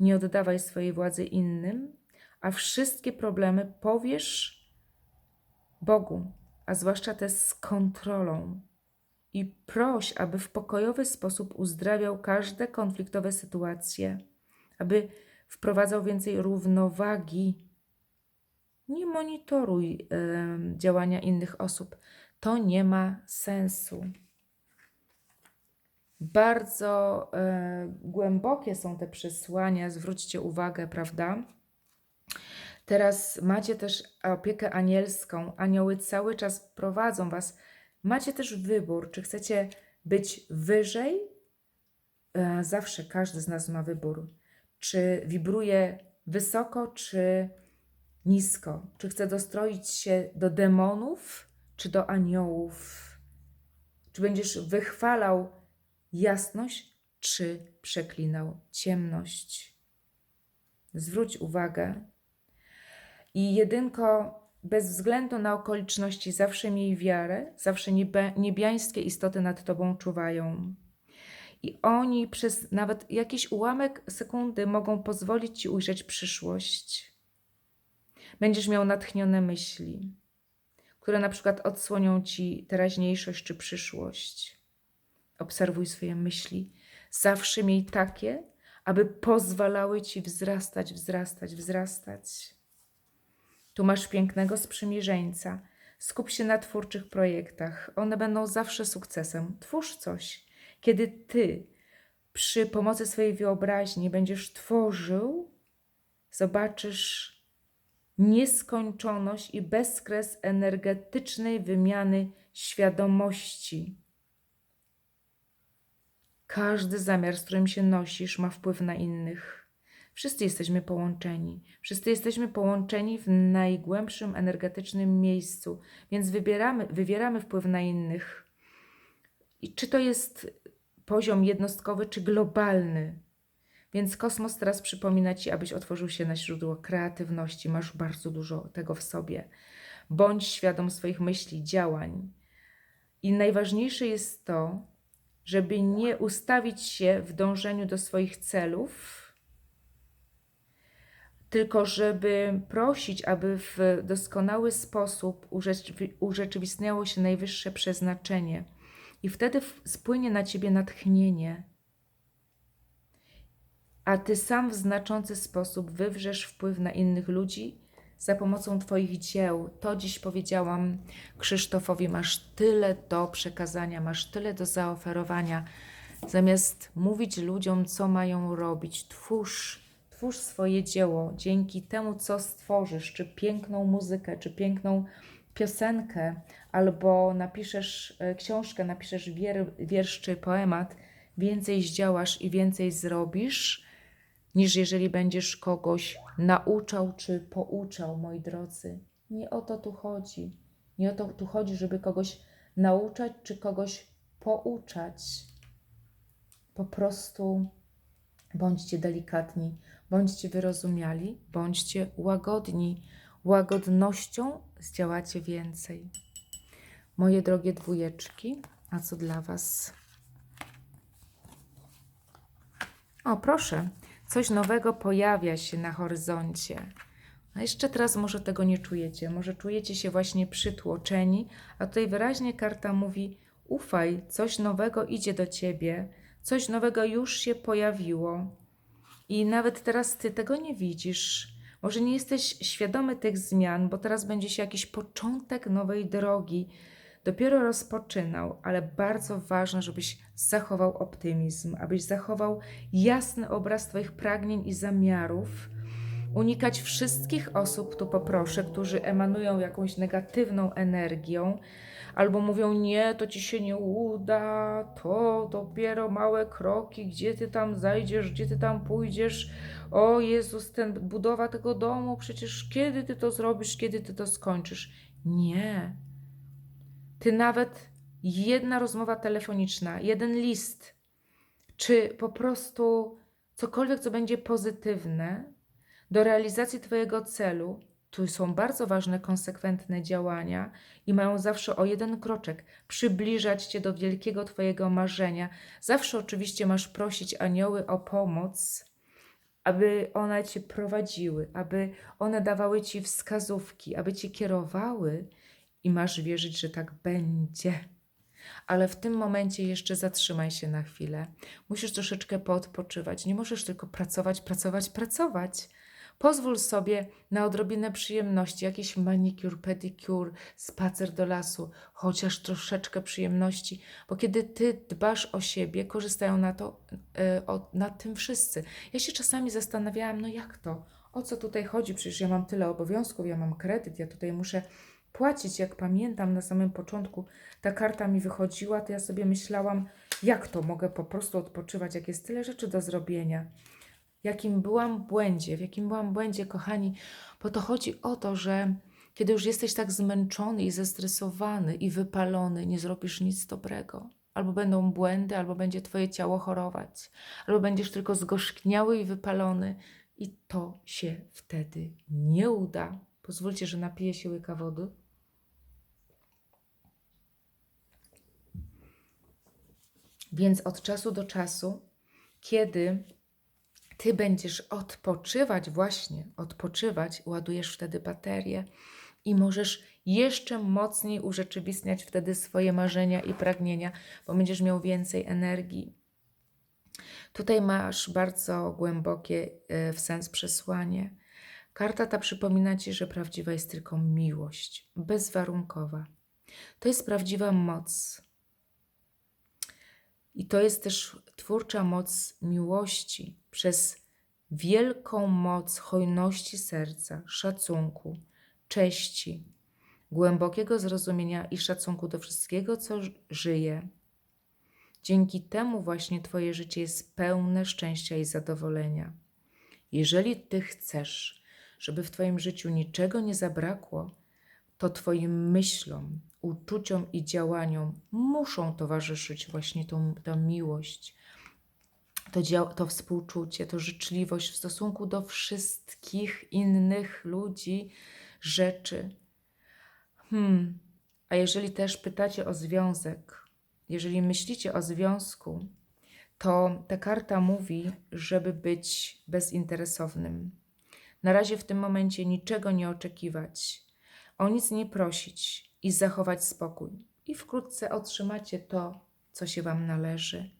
Nie oddawaj swojej władzy innym, a wszystkie problemy powiesz Bogu, a zwłaszcza te z kontrolą. I proś, aby w pokojowy sposób uzdrawiał każde konfliktowe sytuacje, aby wprowadzał więcej równowagi. Nie monitoruj em, działania innych osób. To nie ma sensu. Bardzo e, głębokie są te przesłania, zwróćcie uwagę, prawda? Teraz macie też opiekę anielską. Anioły cały czas prowadzą was. Macie też wybór, czy chcecie być wyżej. E, Zawsze każdy z nas ma wybór. Czy wibruje wysoko, czy nisko. Czy chce dostroić się do demonów, czy do aniołów. Czy będziesz wychwalał jasność, czy przeklinał ciemność. Zwróć uwagę. I jedynko, bez względu na okoliczności, zawsze miej wiarę, zawsze niebiańskie istoty nad tobą czuwają. I oni przez nawet jakiś ułamek sekundy mogą pozwolić ci ujrzeć przyszłość. Będziesz miał natchnione myśli, które na przykład odsłonią ci teraźniejszość czy przyszłość. Obserwuj swoje myśli. Zawsze miej takie, aby pozwalały ci wzrastać, wzrastać, wzrastać. Tu masz pięknego sprzymierzeńca. Skup się na twórczych projektach. One będą zawsze sukcesem. Twórz coś. Kiedy ty przy pomocy swojej wyobraźni będziesz tworzył, zobaczysz nieskończoność i bezkres energetycznej wymiany świadomości. Każdy zamiar, z którym się nosisz, ma wpływ na innych. Wszyscy jesteśmy połączeni. Wszyscy jesteśmy połączeni w najgłębszym energetycznym miejscu, więc wybieramy, wywieramy wpływ na innych. I czy to jest poziom jednostkowy, czy globalny? Więc kosmos teraz przypomina ci, abyś otworzył się na źródło kreatywności. Masz bardzo dużo tego w sobie. Bądź świadom swoich myśli, działań. I najważniejsze jest to, żeby nie ustawić się w dążeniu do swoich celów, tylko żeby prosić, aby w doskonały sposób urzeczywi- urzeczywistniało się najwyższe przeznaczenie. I wtedy spłynie na ciebie natchnienie, a ty sam w znaczący sposób wywrzesz wpływ na innych ludzi za pomocą Twoich dzieł. To dziś powiedziałam Krzysztofowi: masz tyle do przekazania, masz tyle do zaoferowania. Zamiast mówić ludziom, co mają robić, twórz, twórz swoje dzieło dzięki temu, co stworzysz, czy piękną muzykę, czy piękną piosenkę, albo napiszesz e, książkę, napiszesz wier, wiersz czy poemat, więcej zdziałasz i więcej zrobisz, niż jeżeli będziesz kogoś nauczał czy pouczał, moi drodzy. Nie o to tu chodzi. Nie o to tu chodzi, żeby kogoś nauczać czy kogoś pouczać. Po prostu bądźcie delikatni, bądźcie wyrozumiali, bądźcie łagodni. Łagodnością zdziałacie więcej. Moje drogie dwójeczki, a co dla Was? O, proszę, coś nowego pojawia się na horyzoncie. A jeszcze teraz może tego nie czujecie, może czujecie się właśnie przytłoczeni, a tutaj wyraźnie karta mówi: ufaj, coś nowego idzie do ciebie, coś nowego już się pojawiło. I nawet teraz ty tego nie widzisz. Może nie jesteś świadomy tych zmian, bo teraz będzie się jakiś początek nowej drogi. Dopiero rozpoczynał, ale bardzo ważne, żebyś zachował optymizm, abyś zachował jasny obraz Twoich pragnień i zamiarów. Unikać wszystkich osób, tu poproszę, którzy emanują jakąś negatywną energią, albo mówią: Nie, to ci się nie uda, to dopiero małe kroki, gdzie ty tam zajdziesz, gdzie ty tam pójdziesz. O Jezus, ten budowa tego domu, przecież kiedy ty to zrobisz, kiedy ty to skończysz? Nie. Ty nawet jedna rozmowa telefoniczna, jeden list, czy po prostu cokolwiek, co będzie pozytywne do realizacji Twojego celu, tu są bardzo ważne, konsekwentne działania i mają zawsze o jeden kroczek przybliżać Cię do wielkiego Twojego marzenia. Zawsze oczywiście masz prosić anioły o pomoc, aby one cię prowadziły, aby one dawały ci wskazówki, aby cię kierowały i masz wierzyć, że tak będzie. Ale w tym momencie jeszcze zatrzymaj się na chwilę. Musisz troszeczkę poodpoczywać. Nie możesz tylko pracować, pracować, pracować. Pozwól sobie na odrobinę przyjemności, jakiś manikur, pedikur, spacer do lasu, chociaż troszeczkę przyjemności, bo kiedy ty dbasz o siebie, korzystają na to, e, o, na tym wszyscy. Ja się czasami zastanawiałam, no jak to? O co tutaj chodzi? Przecież ja mam tyle obowiązków, ja mam kredyt, ja tutaj muszę płacić. Jak pamiętam na samym początku, ta karta mi wychodziła, to ja sobie myślałam, jak to mogę po prostu odpoczywać, jak jest tyle rzeczy do zrobienia jakim byłam błędzie, w jakim byłam błędzie, kochani, bo to chodzi o to, że kiedy już jesteś tak zmęczony i zestresowany i wypalony, nie zrobisz nic dobrego. Albo będą błędy, albo będzie Twoje ciało chorować, albo będziesz tylko zgorzkniały i wypalony, i to się wtedy nie uda. Pozwólcie, że napiję się łyka wody. Więc od czasu do czasu, kiedy ty będziesz odpoczywać, właśnie odpoczywać, ładujesz wtedy baterię i możesz jeszcze mocniej urzeczywistniać wtedy swoje marzenia i pragnienia, bo będziesz miał więcej energii. Tutaj masz bardzo głębokie e, w sens przesłanie. Karta ta przypomina ci, że prawdziwa jest tylko miłość, bezwarunkowa. To jest prawdziwa moc. I to jest też twórcza moc miłości przez wielką moc hojności serca, szacunku, cześci, głębokiego zrozumienia i szacunku do wszystkiego, co żyje. Dzięki temu właśnie Twoje życie jest pełne szczęścia i zadowolenia. Jeżeli Ty chcesz, żeby w Twoim życiu niczego nie zabrakło, to Twoim myślom, uczuciom i działaniom muszą towarzyszyć właśnie tą, ta miłość, to, dział, to współczucie, to życzliwość w stosunku do wszystkich innych ludzi, rzeczy. Hmm. A jeżeli też pytacie o związek, jeżeli myślicie o związku, to ta karta mówi, żeby być bezinteresownym. Na razie w tym momencie niczego nie oczekiwać, o nic nie prosić i zachować spokój. I wkrótce otrzymacie to, co się Wam należy.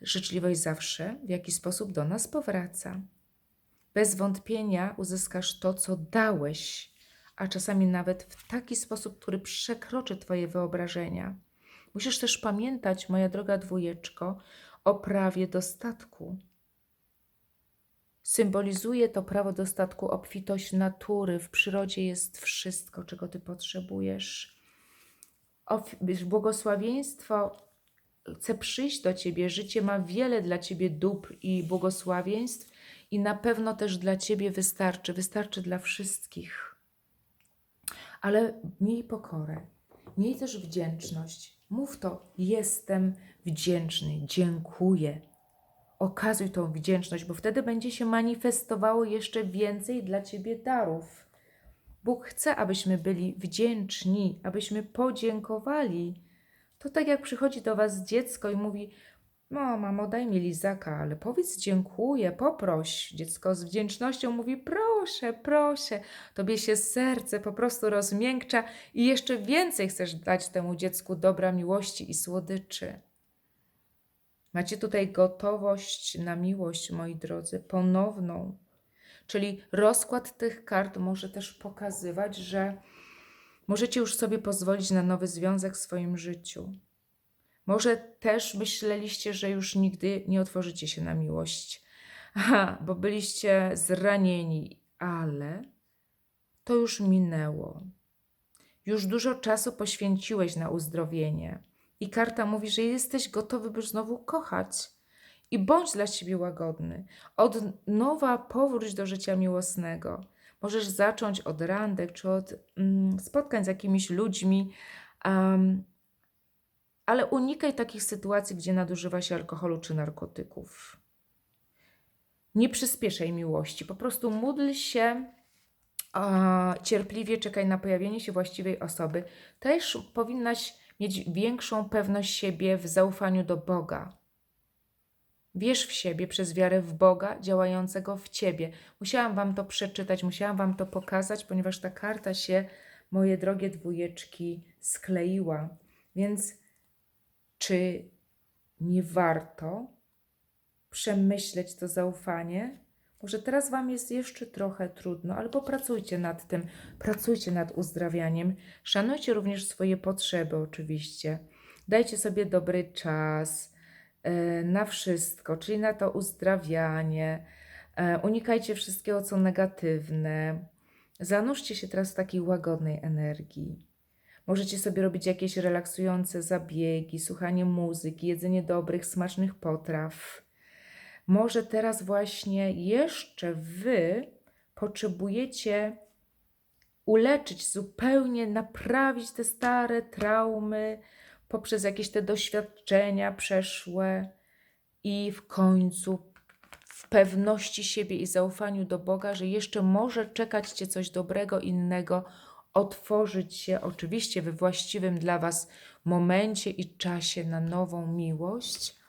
Życzliwość zawsze w jakiś sposób do nas powraca. Bez wątpienia uzyskasz to, co dałeś, a czasami nawet w taki sposób, który przekroczy Twoje wyobrażenia. Musisz też pamiętać, moja droga dwójeczko, o prawie dostatku. Symbolizuje to prawo dostatku obfitość natury. W przyrodzie jest wszystko, czego Ty potrzebujesz. Błogosławieństwo chce przyjść do Ciebie. Życie ma wiele dla Ciebie dóbr i błogosławieństw i na pewno też dla Ciebie wystarczy. Wystarczy dla wszystkich. Ale miej pokorę, miej też wdzięczność. Mów to, jestem wdzięczny, dziękuję. Okazuj tą wdzięczność, bo wtedy będzie się manifestowało jeszcze więcej dla Ciebie darów. Bóg chce, abyśmy byli wdzięczni, abyśmy podziękowali to tak jak przychodzi do was dziecko i mówi: No, mamo, daj mi lizaka, ale powiedz dziękuję, poproś. Dziecko z wdzięcznością mówi: Proszę, proszę. Tobie się serce po prostu rozmiękcza i jeszcze więcej chcesz dać temu dziecku dobra miłości i słodyczy. Macie tutaj gotowość na miłość, moi drodzy, ponowną. Czyli rozkład tych kart może też pokazywać, że Możecie już sobie pozwolić na nowy związek w swoim życiu. Może też myśleliście, że już nigdy nie otworzycie się na miłość, Aha, bo byliście zranieni, ale to już minęło. Już dużo czasu poświęciłeś na uzdrowienie. I karta mówi, że jesteś gotowy, by znowu kochać. I bądź dla siebie łagodny. Od nowa powróć do życia miłosnego. Możesz zacząć od randek czy od mm, spotkań z jakimiś ludźmi, um, ale unikaj takich sytuacji, gdzie nadużywa się alkoholu czy narkotyków. Nie przyspieszaj miłości, po prostu módl się a, cierpliwie, czekaj na pojawienie się właściwej osoby. Też powinnaś mieć większą pewność siebie w zaufaniu do Boga. Wierz w siebie przez wiarę w Boga działającego w ciebie. Musiałam wam to przeczytać, musiałam wam to pokazać, ponieważ ta karta się, moje drogie dwójeczki, skleiła. Więc czy nie warto przemyśleć to zaufanie? Może teraz Wam jest jeszcze trochę trudno, ale popracujcie nad tym, pracujcie nad uzdrawianiem. Szanujcie również swoje potrzeby, oczywiście. Dajcie sobie dobry czas e, na wszystko, czyli na to uzdrawianie. E, Unikajcie wszystkiego, co negatywne. Zanurzcie się teraz w takiej łagodnej energii. Możecie sobie robić jakieś relaksujące zabiegi, słuchanie muzyki, jedzenie dobrych, smacznych potraw. Może teraz właśnie jeszcze Wy potrzebujecie uleczyć, zupełnie naprawić te stare traumy poprzez jakieś te doświadczenia przeszłe i w końcu w pewności siebie i zaufaniu do Boga, że jeszcze może czekać Cię coś dobrego, innego, otworzyć się oczywiście we właściwym dla Was momencie i czasie na nową miłość.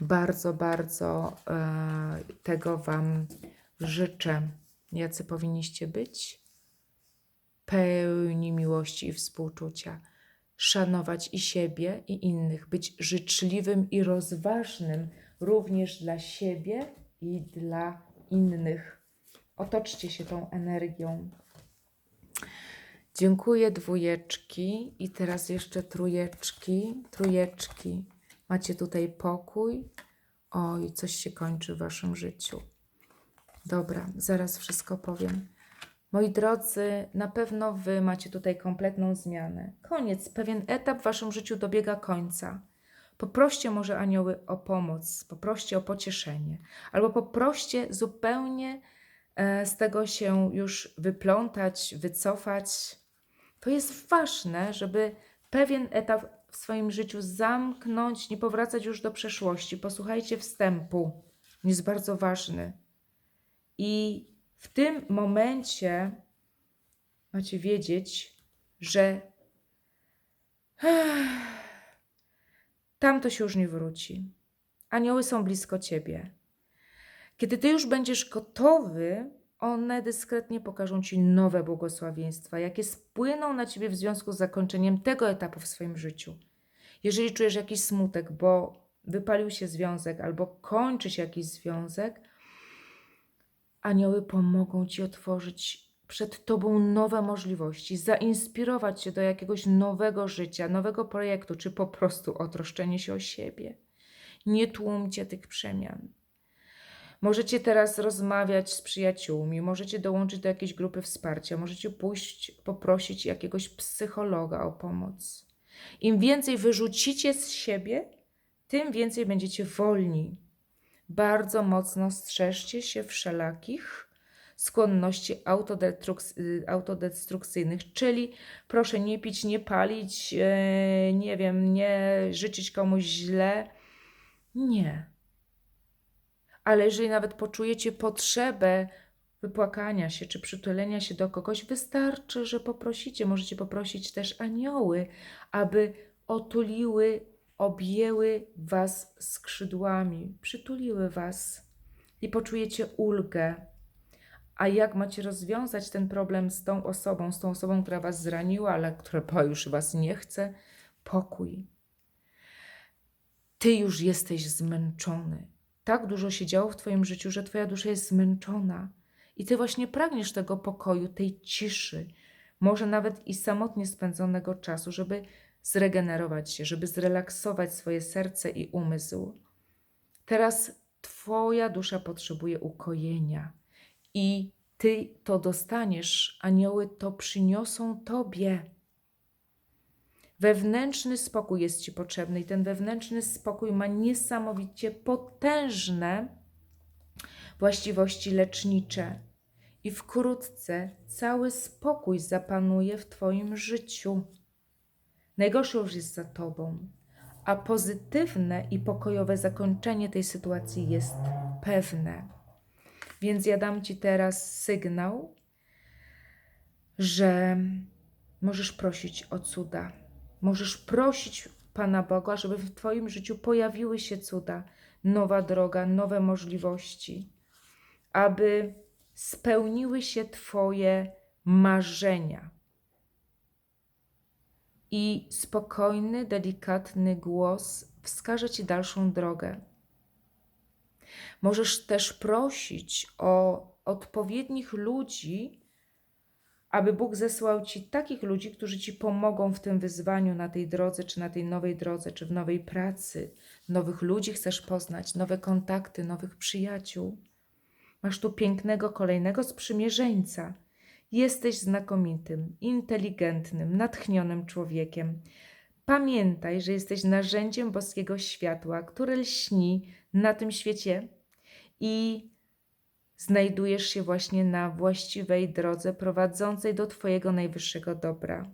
Bardzo, bardzo e, tego Wam życzę. Jacy powinniście być? Pełni miłości i współczucia. Szanować i siebie, i innych. Być życzliwym i rozważnym również dla siebie i dla innych. Otoczcie się tą energią. Dziękuję dwójeczki i teraz jeszcze trójeczki, trójeczki. Macie tutaj pokój. Oj, coś się kończy w waszym życiu. Dobra, zaraz wszystko powiem. Moi drodzy, na pewno wy macie tutaj kompletną zmianę. Koniec, pewien etap w waszym życiu dobiega końca. Poproście może anioły o pomoc, poproście o pocieszenie, albo poproście zupełnie e, z tego się już wyplątać, wycofać. To jest ważne, żeby pewien etap w swoim życiu zamknąć, nie powracać już do przeszłości. Posłuchajcie wstępu, on jest bardzo ważny. I w tym momencie macie wiedzieć, że tam to się już nie wróci. Anioły są blisko ciebie. Kiedy ty już będziesz gotowy, one dyskretnie pokażą ci nowe błogosławieństwa, jakie spłyną na ciebie w związku z zakończeniem tego etapu w swoim życiu. Jeżeli czujesz jakiś smutek, bo wypalił się związek albo kończy się jakiś związek, anioły pomogą ci otworzyć przed tobą nowe możliwości, zainspirować cię do jakiegoś nowego życia, nowego projektu, czy po prostu otroszczenie się o siebie. Nie tłumcie tych przemian. Możecie teraz rozmawiać z przyjaciółmi, możecie dołączyć do jakiejś grupy wsparcia, możecie pójść poprosić jakiegoś psychologa o pomoc. Im więcej wyrzucicie z siebie, tym więcej będziecie wolni. Bardzo mocno strzeżcie się wszelakich skłonności y, autodestrukcyjnych, czyli proszę nie pić, nie palić, e, nie wiem, nie życzyć komuś źle. Nie. Ale jeżeli nawet poczujecie potrzebę wypłakania się czy przytulenia się do kogoś, wystarczy, że poprosicie. Możecie poprosić też anioły, aby otuliły, objęły was skrzydłami, przytuliły was i poczujecie ulgę. A jak macie rozwiązać ten problem z tą osobą, z tą osobą, która was zraniła, ale która już was nie chce? Pokój. Ty już jesteś zmęczony. Tak dużo się działo w Twoim życiu, że Twoja dusza jest zmęczona. I Ty właśnie pragniesz tego pokoju, tej ciszy, może nawet i samotnie spędzonego czasu, żeby zregenerować się, żeby zrelaksować swoje serce i umysł. Teraz Twoja dusza potrzebuje ukojenia i Ty to dostaniesz, anioły to przyniosą Tobie. Wewnętrzny spokój jest Ci potrzebny i ten wewnętrzny spokój ma niesamowicie potężne właściwości lecznicze. I wkrótce cały spokój zapanuje w Twoim życiu. Najgorsze już jest za Tobą, a pozytywne i pokojowe zakończenie tej sytuacji jest pewne. Więc ja dam Ci teraz sygnał, że możesz prosić o cuda Możesz prosić Pana Boga, żeby w Twoim życiu pojawiły się cuda. nowa droga, nowe możliwości, aby spełniły się Twoje marzenia. I spokojny, delikatny głos wskaże Ci dalszą drogę. Możesz też prosić o odpowiednich ludzi, aby Bóg zesłał Ci takich ludzi, którzy Ci pomogą w tym wyzwaniu na tej drodze, czy na tej nowej drodze, czy w nowej pracy. Nowych ludzi chcesz poznać, nowe kontakty, nowych przyjaciół. Masz tu pięknego kolejnego sprzymierzeńca. Jesteś znakomitym, inteligentnym, natchnionym człowiekiem. Pamiętaj, że jesteś narzędziem boskiego światła, które lśni na tym świecie i znajdujesz się właśnie na właściwej drodze prowadzącej do Twojego najwyższego dobra.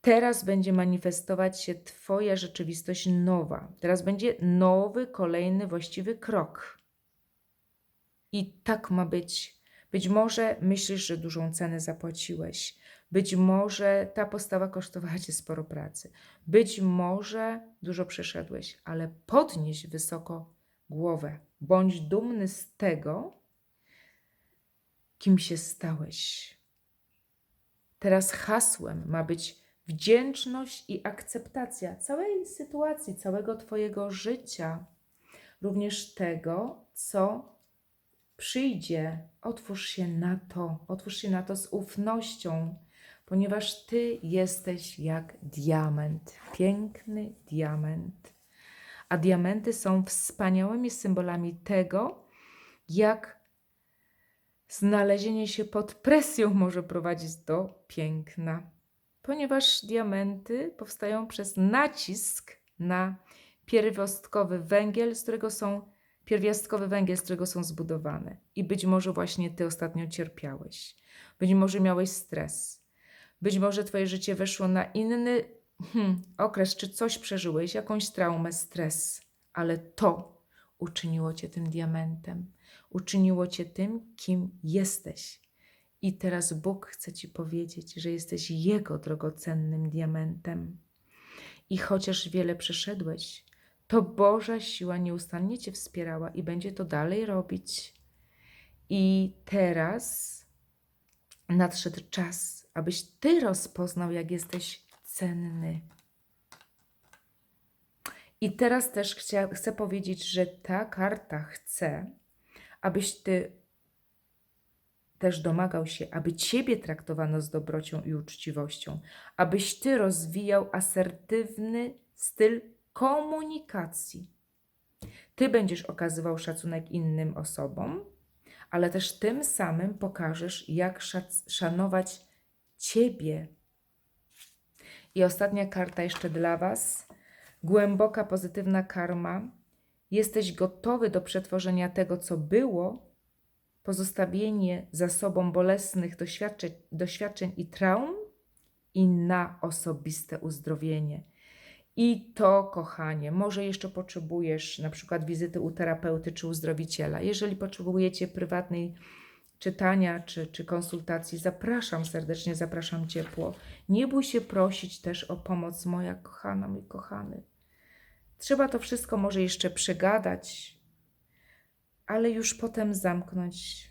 Teraz będzie manifestować się Twoja rzeczywistość nowa. Teraz będzie nowy, kolejny właściwy krok. I tak ma być. Być może myślisz, że dużą cenę zapłaciłeś. Być może ta postawa kosztowała cię sporo pracy. Być może dużo przeszedłeś, ale podnieś wysoko głowę. Bądź dumny z tego, kim się stałeś. Teraz hasłem ma być wdzięczność i akceptacja całej sytuacji, całego Twojego życia, również tego, co przyjdzie. Otwórz się na to, otwórz się na to z ufnością, ponieważ Ty jesteś jak diament, piękny diament. A diamenty są wspaniałymi symbolami tego, jak znalezienie się pod presją może prowadzić do piękna, ponieważ diamenty powstają przez nacisk na pierwiastkowy węgiel, z którego są pierwiastkowy węgiel, z którego są zbudowane. I być może właśnie ty ostatnio cierpiałeś. Być może miałeś stres. Być może twoje życie weszło na inny hmm, okres, czy coś przeżyłeś, jakąś traumę, stres, ale to uczyniło cię tym diamentem. Uczyniło cię tym, kim jesteś. I teraz Bóg chce ci powiedzieć, że jesteś Jego drogocennym diamentem. I chociaż wiele przeszedłeś, to Boża siła nieustannie Cię wspierała i będzie to dalej robić. I teraz nadszedł czas, abyś Ty rozpoznał, jak jesteś cenny. I teraz też chcia, chcę powiedzieć, że ta karta chce, abyś Ty też domagał się, aby Ciebie traktowano z dobrocią i uczciwością, abyś Ty rozwijał asertywny styl komunikacji. Ty będziesz okazywał szacunek innym osobom, ale też tym samym pokażesz, jak szanować Ciebie. I ostatnia karta jeszcze dla Was. Głęboka, pozytywna karma. Jesteś gotowy do przetworzenia tego, co było, pozostawienie za sobą bolesnych doświadczeń, doświadczeń i traum i na osobiste uzdrowienie. I to, kochanie, może jeszcze potrzebujesz na przykład wizyty u terapeuty czy uzdrowiciela. Jeżeli potrzebujecie prywatnej czytania czy, czy konsultacji, zapraszam serdecznie, zapraszam ciepło. Nie bój się prosić też o pomoc, moja kochana, mój kochany. Trzeba to wszystko może jeszcze przegadać, ale już potem zamknąć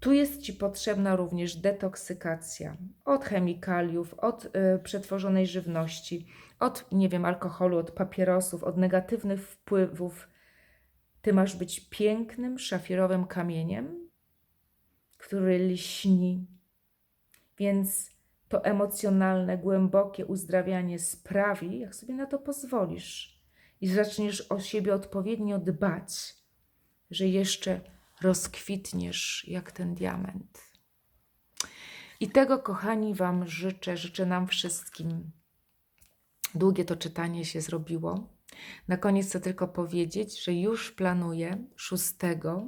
tu jest Ci potrzebna również detoksykacja od chemikaliów, od y, przetworzonej żywności, od, nie wiem, alkoholu, od papierosów, od negatywnych wpływów. Ty masz być pięknym, szafirowym kamieniem, który lśni. Więc to emocjonalne, głębokie uzdrawianie sprawi, jak sobie na to pozwolisz i zaczniesz o siebie odpowiednio dbać, że jeszcze rozkwitniesz jak ten diament. I tego, kochani, Wam życzę, życzę nam wszystkim. Długie to czytanie się zrobiło. Na koniec chcę tylko powiedzieć, że już planuję szóstego.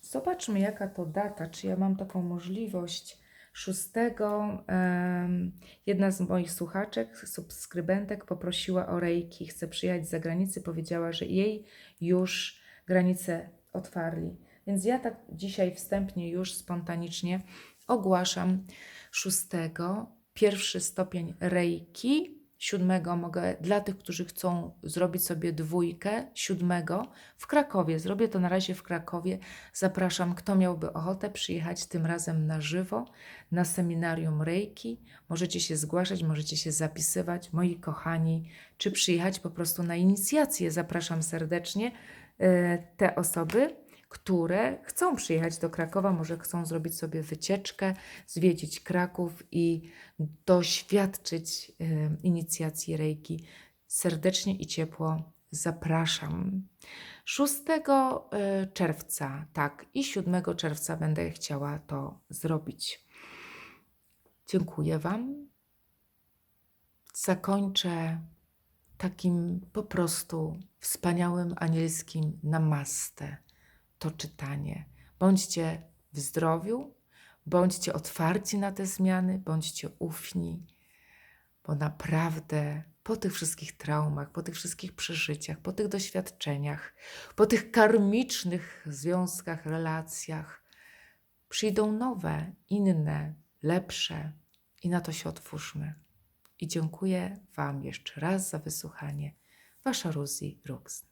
Zobaczmy, jaka to data, czy ja mam taką możliwość. Szóstego um, jedna z moich słuchaczek, subskrybentek poprosiła o rejki. Chce przyjechać z zagranicy. Powiedziała, że jej już granice otwarli. Więc ja tak dzisiaj wstępnie już spontanicznie ogłaszam szóstego, pierwszy stopień Reiki, siódmego mogę, dla tych, którzy chcą zrobić sobie dwójkę, siódmego w Krakowie, zrobię to na razie w Krakowie, zapraszam, kto miałby ochotę przyjechać tym razem na żywo, na seminarium Reiki, możecie się zgłaszać, możecie się zapisywać, moi kochani, czy przyjechać po prostu na inicjację, zapraszam serdecznie e, te osoby, które chcą przyjechać do Krakowa, może chcą zrobić sobie wycieczkę, zwiedzić Kraków i doświadczyć e, inicjacji Reiki. Serdecznie i ciepło zapraszam. 6 e, czerwca, tak, i 7 czerwca będę chciała to zrobić. Dziękuję Wam. Zakończę takim po prostu wspaniałym anielskim namaste to czytanie. Bądźcie w zdrowiu, bądźcie otwarci na te zmiany, bądźcie ufni, bo naprawdę po tych wszystkich traumach, po tych wszystkich przeżyciach, po tych doświadczeniach, po tych karmicznych związkach, relacjach przyjdą nowe, inne, lepsze i na to się otwórzmy. I dziękuję Wam jeszcze raz za wysłuchanie. Wasza Rosie Rooks.